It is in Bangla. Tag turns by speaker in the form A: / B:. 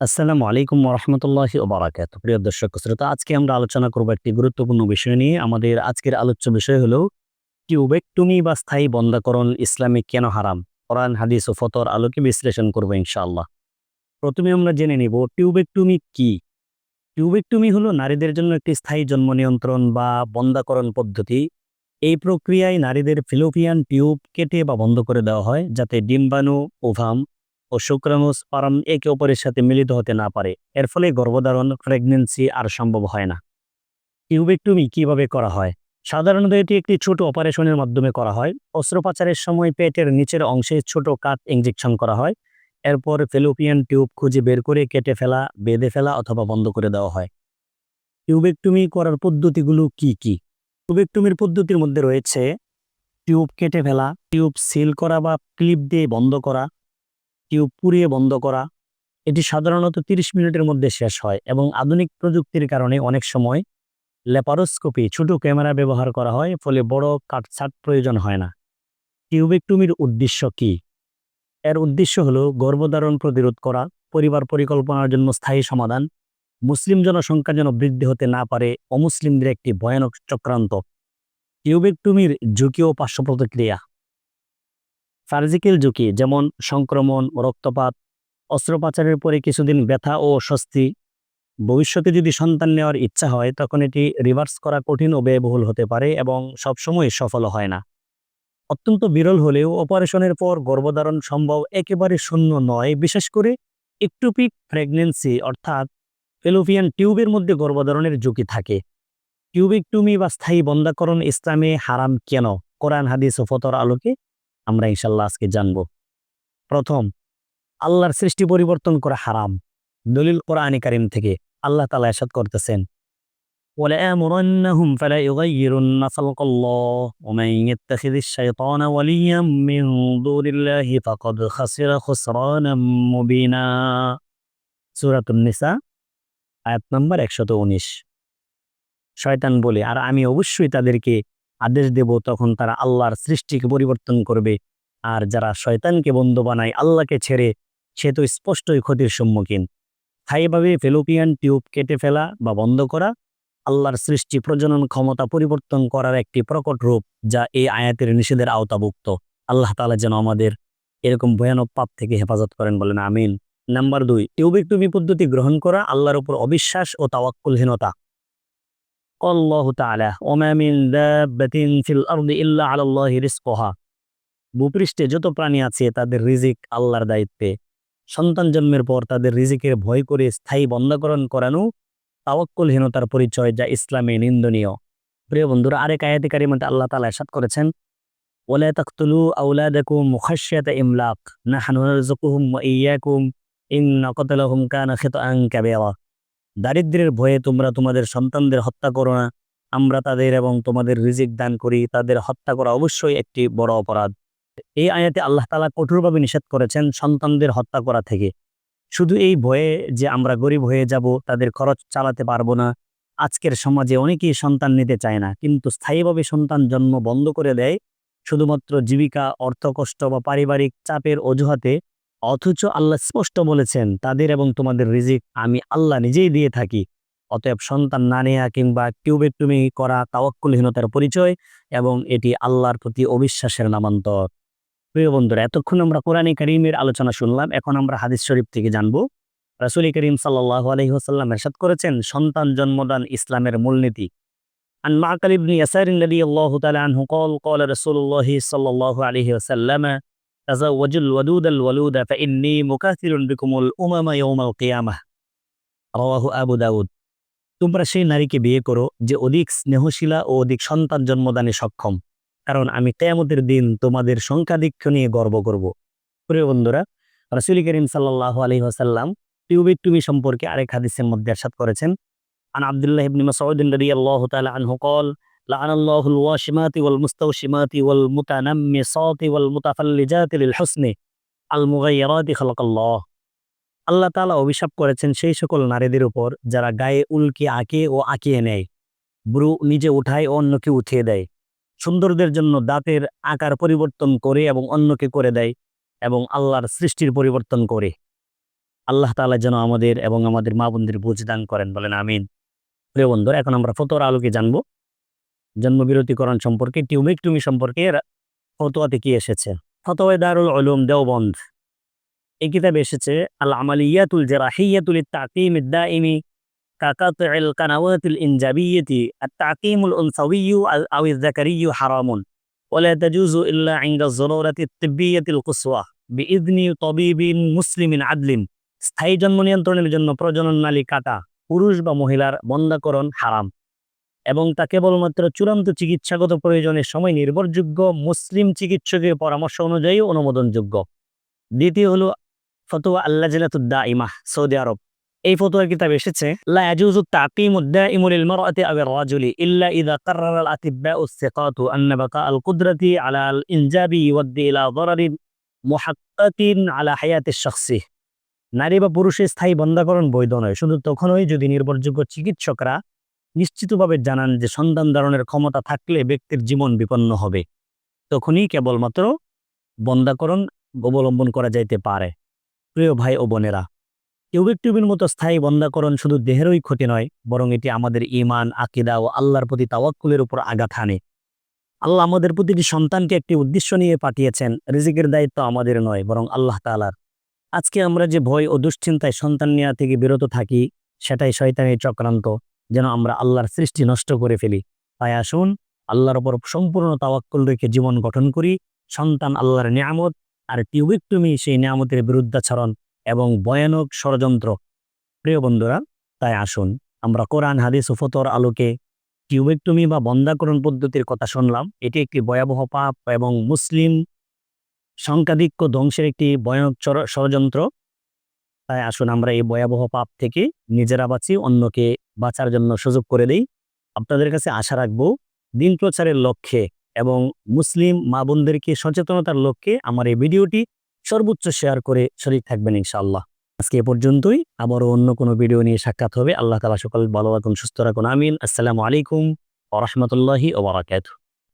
A: আসসালামু আলাইকুম রহমতুল্লাহি ওবারাকাত। প্রিয় দর্শক, শ্রোতা, আজকে আমরা আলোচনা করব একটি গুরুত্বপূর্ণ বিষয় নিয়ে। আমাদের আজকের আলোচ্য বিষয় হলো, টিউবেকটুমি বা স্থায়ী বন্ধাকরণ ইসলামে কেন হারাম? কোরআন, হাদিস ও ফতর আলোকে বিশ্লেষণ করব ইনশাআল্লাহ। প্রথমে আমরা জেনে নিব, টিউবেকটুমি কি? টিউবেকটুমি হলো নারীদের জন্য একটি স্থায়ী জন্ম নিয়ন্ত্রণ বা বন্ধাকরণ পদ্ধতি। এই প্রক্রিয়ায় নারীদের ফিলোপিয়ান টিউব কেটে বা বন্ধ করে দেওয়া হয়, যাতে ডিম্বাণু, ওভাম ও শুক্রাণু স্পার্ম একে অপরের সাথে মিলিত হতে না পারে। এর ফলে গর্ভধারণ প্রেগনেন্সি আর সম্ভব হয় না। টিউবেকটুমি কীভাবে করা হয়? সাধারণত এটি একটি ছোট অপারেশনের মাধ্যমে করা হয়। অস্ত্রোপচারের সময় পেটের নিচের অংশে ছোট কাট ইঞ্জেকশন করা হয়। এরপর ফেলোপিয়ান টিউব খুঁজে বের করে কেটে ফেলা, বেঁধে ফেলা অথবা বন্ধ করে দেওয়া হয়। টিউবেকটুমি করার পদ্ধতিগুলো কি কি? টিউবেকটুমির পদ্ধতির মধ্যে রয়েছে টিউব কেটে ফেলা, টিউব সিল করা বা ক্লিপ দিয়ে বন্ধ করা টিউব পুড়িয়ে বন্ধ করা, এটি সাধারণত ৩০ মিনিটের মধ্যে শেষ হয় এবং আধুনিক প্রযুক্তির কারণে অনেক সময় ল্যাপারোস্কোপি ছোট ক্যামেরা ব্যবহার করা হয়, ফলে বড় কাটছাট প্রয়োজন হয় না। টিউবেকটুমির উদ্দেশ্য কি? এর উদ্দেশ্য হলো গর্ভধারণ প্রতিরোধ করা, পরিবার পরিকল্পনার জন্য স্থায়ী সমাধান, মুসলিম জনসংখ্যা যেন বৃদ্ধি হতে না পারে, অমুসলিমদের একটি ভয়ানক চক্রান্ত। টিউবেকটুমির ঝুঁকি ও পার্শ্ব প্রতিক্রিয়া সার্জিক্যাল ঝুঁকি, যেমন সংক্রমণ, রক্তপাত, অস্ত্রোপচারের পরে কিছুদিন ব্যথা ও স্বস্তি। ভবিষ্যতে যদি সন্তান নেওয়ার ইচ্ছা হয়, তখন এটি রিভার্স করা কঠিন ও ব্যয়বহুল হতে পারে এবং সবসময় সফল হয় না। অত্যন্ত বিরল হলেও অপারেশনের পর গর্ভধারণ সম্ভব একেবারে শূন্য নয়, বিশেষ করে একটুপিক প্রেগনেন্সি, অর্থাৎ ফেলোপিয়ান টিউবের মধ্যে গর্ভধারণের ঝুঁকি থাকে। টিউবিক টুমি বা স্থায়ী বন্ধাকরণ ইসলামে হারাম কেন? কোরআন, হাদিস ও ফতর আলোকে আমরা ইনশাল্লাহ আজকে জানব প্রথম আল্লাহর সৃষ্টি পরিবর্তন করা হারাম দলিল কোরআনী কারিম থেকে আল্লাহ তালা এসাদ করতেছেন ولآمرنهم فلا يغيرن خلق الله ومن يتخذ الشيطان وليا من دون الله فقد خسر خسرانا مبينا سورة النساء আয়াত নম্বর একশত উনিশ শয়তান বলে আর আমি অবশ্যই তাদেরকে আদেশ দেব, তখন তারা আল্লাহর সৃষ্টিকে পরিবর্তন করবে। আর যারা শয়তানকে বন্ধু বানায় আল্লাহকে ছেড়ে, সে তো স্পষ্টই ক্ষতির সম্মুখীন। স্থায়ীভাবে ফেলোপিয়ান টিউব কেটে ফেলা বা বন্ধ করা, আল্লাহর সৃষ্টি প্রজনন ক্ষমতা পরিবর্তন করার একটি প্রকট রূপ যা এই আয়াতের নিষেধের আওতাভুক্ত। আল্লাহ তালা যেন আমাদের এরকম ভয়ানক পাপ থেকে হেফাজত করেন বলেন, আমিন। নাম্বার দুই টিউবিকটুমি পদ্ধতি গ্রহণ করা আল্লাহর উপর অবিশ্বাস ও তাওয়াক্কুলহীনতা। ভূপৃষ্ঠে যত প্রাণী আছে, তাদের রিজিক আল্লাহর দায়িত্বে। সন্তান জন্মের পর তাদের রিজিকের ভয় করে স্থায়ী বন্ধকরণ করানো তাওয়াক্কুলহীনতার পরিচয় যা ইসলামে নিন্দনীয়। প্রিয় বন্ধুরা, আরেক আয়াতি কারিমাতে আল্লাহ তালা ইরশাদ করেছেন ইমলাক দারিদ্র্যের ভয়ে তোমরা তোমাদের সন্তানদের হত্যা করো না। আমরা তাদের এবং তোমাদের রিজিক দান করি। তাদের হত্যা করা অবশ্যই একটি বড় অপরাধ। এই আয়াতে আল্লাহ তালা কঠোরভাবে নিষেধ করেছেন সন্তানদের হত্যা করা থেকে। শুধু এই ভয়ে যে আমরা গরিব হয়ে যাব, তাদের খরচ চালাতে পারব না। আজকের সমাজে অনেকেই সন্তান নিতে চায় না, কিন্তু স্থায়ীভাবে সন্তান জন্ম বন্ধ করে দেয়। শুধুমাত্র জীবিকা, অর্থকষ্ট বা পারিবারিক চাপের অজুহাতে অথচ আল্লাহ স্পষ্ট বলেছেন তাদের এবং তোমাদের রিজিক আমি আল্লাহ নিজেই দিয়ে থাকি অতএব সন্তান না নেয়া কিংবা টিউবেকটুমি করা তাওয়াক্কুলহীনতার পরিচয় এবং এটি আল্লাহর প্রতি অবিশ্বাসের নামান্তর প্রিয় বন্ধুরা এতক্ষণ আমরা কোরআনী করিমের আলোচনা শুনলাম এখন আমরা হাদিস শরীফ থেকে জানবো রাসুল করিম সাল্লাহ আলহিহাসাল্লাম এরশাদ করেছেন সন্তান জন্মদান ইসলামের মূলনীতি عن معقل بن يسار الذي الله تعالى عنه قال قال رسول الله صلى الله عليه وسلم تزوجوا الودود الولود فإني مكاثر بكم الأمم يوم القيامة رواه أبو داود তোমরা সেই নারীকে বিয়ে করো যে অধিক স্নেহশীলা ও অধিক সন্তান জন্মদানে সক্ষম কারণ আমি কেয়ামতের দিন তোমাদের সংখ্যাধিক্য নিয়ে গর্ব করব প্রিয় বন্ধুরা রাসুল করিম সাল্লাহ আলহি আসাল্লাম টিউবিকটুমি সম্পর্কে আরেক হাদিসের মধ্যে আরশাদ করেছেন আন আব্দুল্লাহ ইবনে মাসউদ রাদিয়াল্লাহু তাআলা আনহু قال আল আল্লাহ অভিশাপ করেছেন সেই সকল নারীদের উপর যারা গায়ে উল্কি আঁকে ও আঁকিয়ে নেয়। ব্রু নিজে উঠায় ও অন্যকে উঠিয়ে দেয়। সুন্দরদের জন্য দাঁতের আকার পরিবর্তন করে এবং অন্যকে করে দেয় এবং আল্লাহর সৃষ্টির পরিবর্তন করে। আল্লাহ তালা যেন আমাদের এবং আমাদের মা বোনদের বুঝ দান করেন বলেন, আমিন। প্রিয় বন্ধুর, এখন আমরা ফতোর আলোকে জানব জন্মবিরতিকরণ সম্পর্কে টিউমেকটুমি সম্পর্কে রা- ফতোয়াতে কি এসেছে ফতোয়ায় দারুল উলুম দেওবন্দ এই কিতাবে এসেছে আল আমালিয়াতুল জারাহিয়াতুল তাকিম দাইমি كقطع القنوات الإنجابية التعقيم الأنثوي أو الذكري حرام ولا تجوز إلا عند الضرورة الطبية القصوى بإذن طبيب مسلم عدل স্থায়ী জন্ম নিয়ন্ত্রণের জন্য প্রজনন নালী কাটা পুরুষ বা মহিলার বন্ধাকরণ হারাম এবং তা কেবলমাত্র চূড়ান্ত চিকিৎসাগত প্রয়োজনের সময় নির্ভরযোগ্য মুসলিম চিকিৎসকের পরামর্শ অনুযায়ী অনুমোদনযোগ্য। দ্বিতীয় হলো ফতোয়া আল্লাহ জিলাতুদ্দা ইমাহ সৌদি আরব। এই ফতোয়ার কিতাব এসেছে নারী বা পুরুষের স্থায়ী বন্ধাকরণ বৈধ নয়, শুধু তখনই যদি নির্ভরযোগ্য চিকিৎসকরা নিশ্চিতভাবে জানান যে সন্তান ধারণের ক্ষমতা থাকলে ব্যক্তির জীবন বিপন্ন হবে। তখনই কেবলমাত্র বন্ধাকরণ অবলম্বন করা যাইতে পারে। প্রিয় ভাই ও বোনেরা টিউবির মতো স্থায়ী বন্ধাকরণ শুধু দেহেরই ক্ষতি নয়, বরং এটি আমাদের ইমান আকিদা ও আল্লাহর প্রতি তাওয়াক্কুলের উপর আঘাত হানে। আল্লাহ আমাদের প্রতিটি সন্তানকে একটি উদ্দেশ্য নিয়ে পাঠিয়েছেন, রিজিকের দায়িত্ব আমাদের নয়, বরং আল্লাহ তাআলার। আজকে আমরা যে ভয় ও দুশ্চিন্তায় সন্তান নেওয়া থেকে বিরত থাকি, সেটাই শয়তানের চক্রান্ত। যেন আমরা আল্লাহর সৃষ্টি নষ্ট করে ফেলি। তাই আসুন, আল্লাহর উপর সম্পূর্ণ তাওয়াক্কুল রেখে জীবন গঠন করি। সন্তান আল্লাহর নিয়ামত, আর টিউবিকটুমি সেই নিয়ামতের বিরুদ্ধাচরণ এবং ভয়ানক ষড়যন্ত্র। প্রিয় বন্ধুরা, তাই আসুন, আমরা কোরআন, হাদিস ও ফতোর আলোকে টিউবেক্টমি বা বন্ধাকরণ পদ্ধতির কথা শুনলাম। এটি একটি ভয়াবহ পাপ এবং মুসলিম সংখ্যাধিক্য ধ্বংসের একটি ভয়ানক ষড়যন্ত্র। তাই আসুন আমরা এই ভয়াবহ পাপ থেকে নিজেরা বাঁচি অন্যকে বাঁচার জন্য সুযোগ করে দেই। আপনাদের কাছে আশা রাখব, দিন প্রচারের লক্ষ্যে এবং মুসলিম মা বোনদেরকে সচেতনতার লক্ষ্যে আমার এই ভিডিওটি সর্বোচ্চ শেয়ার করে শরীর থাকবেন ইনশাআল্লাহ। আজকে এ পর্যন্তই, আবারও অন্য কোনো ভিডিও নিয়ে সাক্ষাৎ হবে। আল্লাহ তালা সকল ভালো রাখুন, সুস্থ রাখুন, আমিন। আসসালামু আলাইকুম ওরহমতুল্লাহি ওবরাকাতুহ